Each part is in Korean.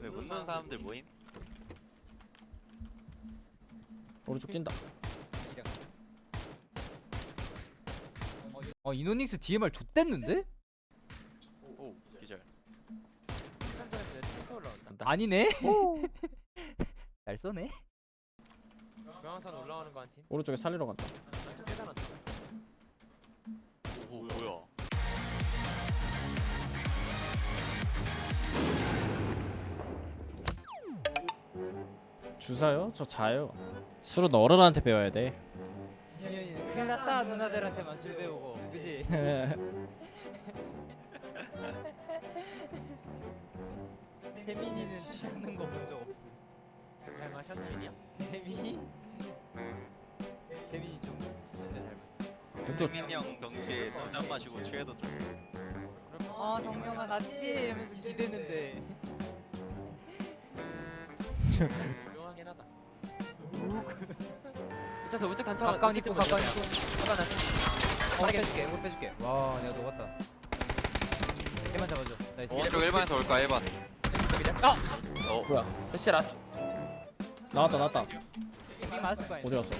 왜 묻는 사람들 모임? 오른쪽 뛴다 어 이노닉스 DMR 좆됐는데? 오 기절 아니네? 잘 쏘네? 중앙산 올라오는 거 한 팀. 오른쪽에 살리러 간다. 오 뭐야 주사요? 저 자요 술은 어른한테 배워야 돼 진현이는 큰일 났다 누나들한테만 술 배우고 그지? 태민이는 취하는 거 본 적 없어 잘 마셨느냐? 태민이? 태민이 좀 진짜 잘 마셔 근데 태민이 형 덩치에 두잔 마시고 취해도 좀 아 정영아 나 취해 이러면서 기대는데. 우측에서 우측 단차 가까운 입구 가까운 입구 가까운 어 빼줄게 이거 빼줄게. 와 내가 녹았다. 걔만 잡아줘. 나이스. 오른쪽 1번에서 올까 1번 아! 어. 뭐야? 몇시 라스? 나왔다 나왔다. 이 맞을 거 아니야. 어디 갔어?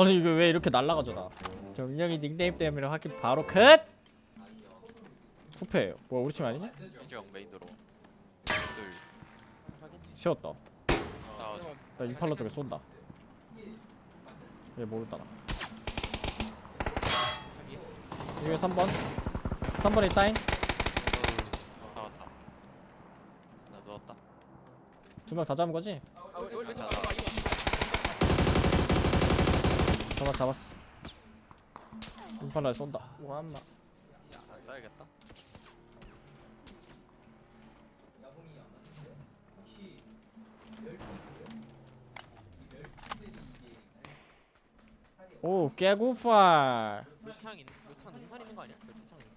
아니 이거 왜 이렇게 날라가죠 나? 정령이 닉네임 때문에 확인 바로 컷 쿠페 뭐야 우리 팀 아니냐? 형 메인 도로. 둘. 세웠다 나나 임팔라 쪽에 쏜다. 얘 모르다 나. 저기. 이게 3번. 3번이 따인 다 왔어. 나 누웠다. 두 명 다 잡은 거지? 아, 왼- 왼쪽 나- 봐, 봐, 이거. 잡아 잡았어. 임팔라에 쏜다. 오한마. 안 써야겠다 오 깨구팔 노창 있 노창 능선 있는 거 아니야? 그 노창 능선.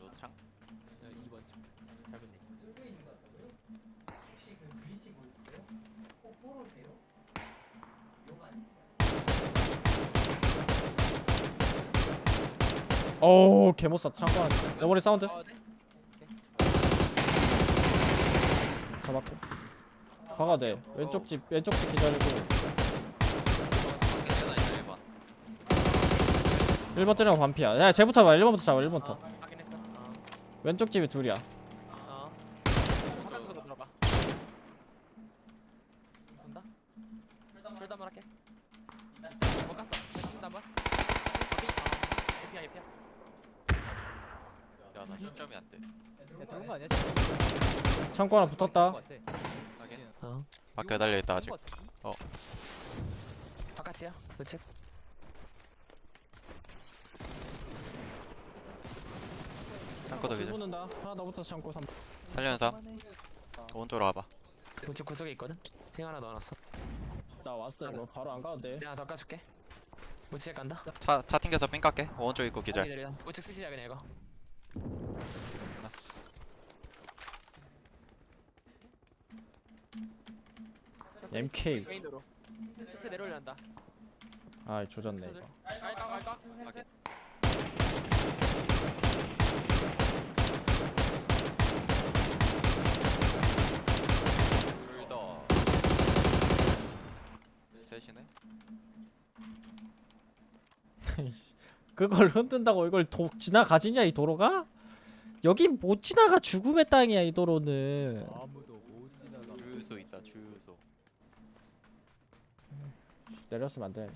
노창? 어, 2번 쪽. 잘못 내. 오 개못사 창고 안에 여머리 사운드 어, 네. 잡았고 박아 돼 왼쪽 집 왼쪽 집 기다리고 밖에 뛰어나 있다 1번 1번 째리고 반피야 야 쟤부터 봐 1번부터 잡아 1번부터 어, 확인했어. 어. 왼쪽 집이 둘이야 어. 바깥으로 들어봐. 본다? 출단 말할게. 못 갔어. 출단 말. 에피야 에피야. 야나 시점이 안돼 야 들어온 거 아니야? 지금? 창고 하나 붙었다. 확인 어. 밖에 달려있다 아직 같아. 바깥이야. 우측. 창고도 기절 붙는다 하나 더 붙어 창고 3 살려면서 오른쪽으로 와봐 우측 구석에 있거든. 핑 하나 넣어놨어. 나 왔어 이거 바로 안 가도 돼 내가 더 까줄게. 우측에 간다. 차, 차 튕겨서 삥 깎게 오른쪽 있고 기절. 우측 스시야 그냥 이거. 끝났어 MK 메인도로. 우측 내려올란다. 아 조졌네 이거 깔까 깔까. 확인. 둘더 셋이네. 그걸 흔든다고 이걸 도, 지나가지냐 이 도로가? 여긴 못 지나가 죽음의 땅이야 이 도로는. 아무도 못 지나가. 주유소 있다 주유소. 내렸으면 안 돼.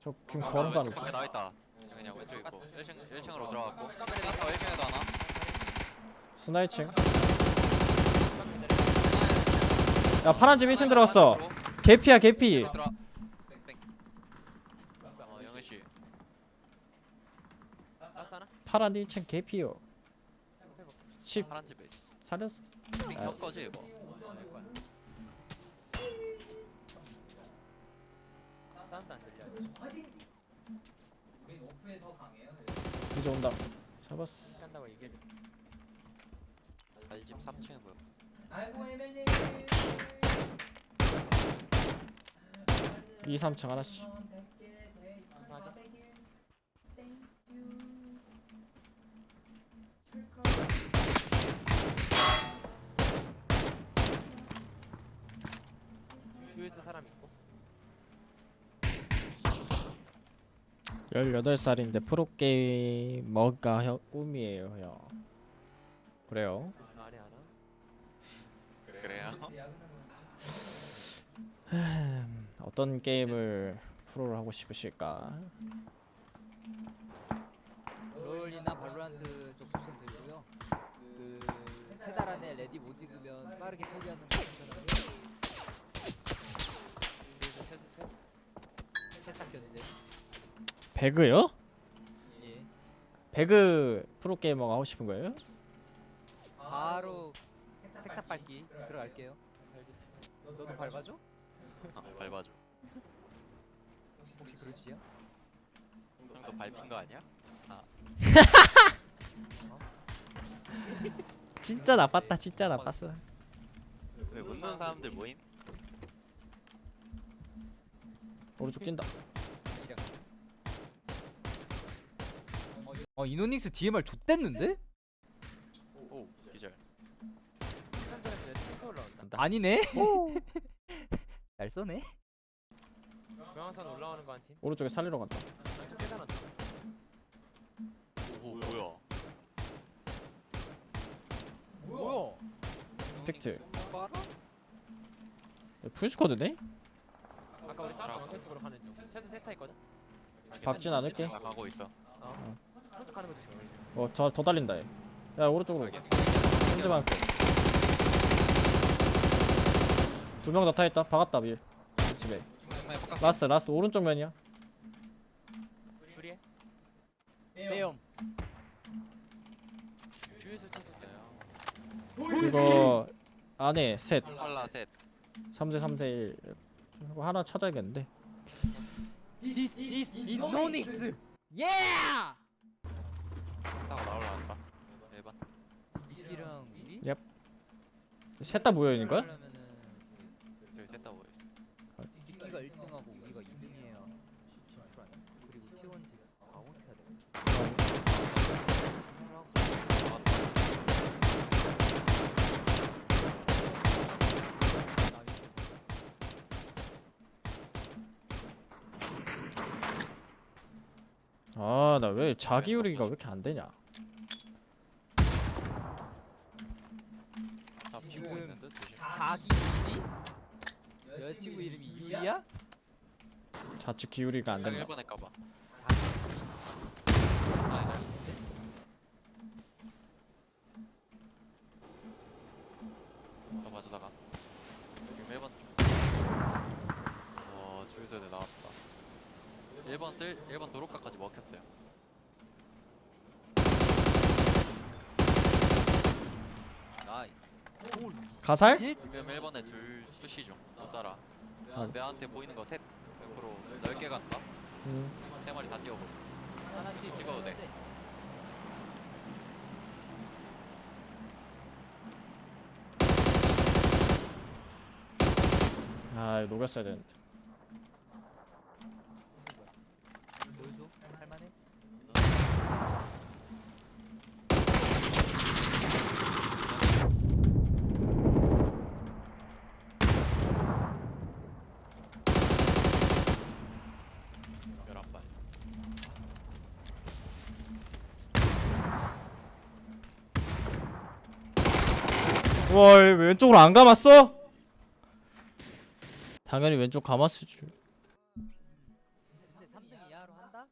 저 지금 아, 걸어가는 왼쪽 밖에 나와있다. 그냥 왼쪽 있고. 1층, 1층으로 들어갔고. 아까 1층에도 하나? 스나이칭 야 파란 집 1층 들어갔어. 개피야 개피. 들어 땡땡 어 영희씨 라스 하나. 파란 1층 개피요. 10 파란 집에 있어. 살렸어. 형 거지 이거. 사운드 안 들려. 이제 온다. 잡았어. 한다고 얘기해줬어. 아이집 3층에 뭐야 이 3층 하나씩 18살인데 프로게이머가 형 꿈이에요 형 그래요. 그래요? 어떤 게임을 프로를 하고 싶으실까 롤이나 발로란트 쪽 추천 드리고요. 그세 달 안에 레디 못 찍으면 빠르게 포기하는 거 추천하고요. 그래서 최소 셋. 새싹 견제. 배그요? 예. 배그 프로게이머가 하고 싶은 거예요? 바로 색삭 밟기 들어갈게요. 너도 밟아줘? 아, 밟아줘. 혹시 그럴지야? 형도 밟힌 거 아니야? 진짜 나빴다 진짜 나빴어 왜 웃는 사람들 모임? 오른쪽 뛴다 어 이노닉스 DMR 좆됐는데? 오 기절. 아니네. 잘 쏘네. 중앙산 올라오는 거 한 팀. 오른쪽에 살리러 간다 안쪽 계산한다. 오 뭐야? 뭐야? 팩트 풀스쿼드네? 아까 우리 원태 쪽으로 가는 중. 최소 셋타 있거든. 밟진 않을게 나 가고 있어. 어. 오른쪽 가는 거 조심. 어더 더 달린다 얘. 야 오른쪽으로 상대방 두명 다 타있다 박았다 밀 집에 라스트 라스트 오른쪽 면이야. 매염. 주유소. 이거 안에 셋 팔라 셋. 3대 3대 1 이거 하나 찾아야겠는데 This is 이노닉스. Yeah! 타고 나올라간다. 1번. 니끼랑 우리? 셋다 모여 있는 거야? 그러면은 저기 셋다 모여 있어. 니끼가 1등하고 우리가 2등이야. 진출 아니야? 그리고 T1지 아웃해야 돼. 아 나 왜 자기 유리기가 왜 이렇게 안 되냐 다 피고 있는데 조심. 자기 이름이? 여자친구 이름이 유리야? 좌측 기울이가 안형 된다 1번에 까봐. 자기 아니다. 더 봐주다가 지금 1번 어 주유소에 나왔다 1번 쓸 1번 도로가까지 먹혔어요 나이스 가살? 지금 1번에 둘 푸시 중 못 살아 아. 내한테 보이는 거 셋 옆으로 넓게 간다 음. 세 마리 다 뛰어버렸어 하나씩 찍어도 돼. 아 이거 녹였어야 되는데 보여줘? 할만해? 열한 발 우 와얘 왼쪽으로 안 감았어? 당연히 왼쪽 감았을 줄 근데 3등 이하로 한다?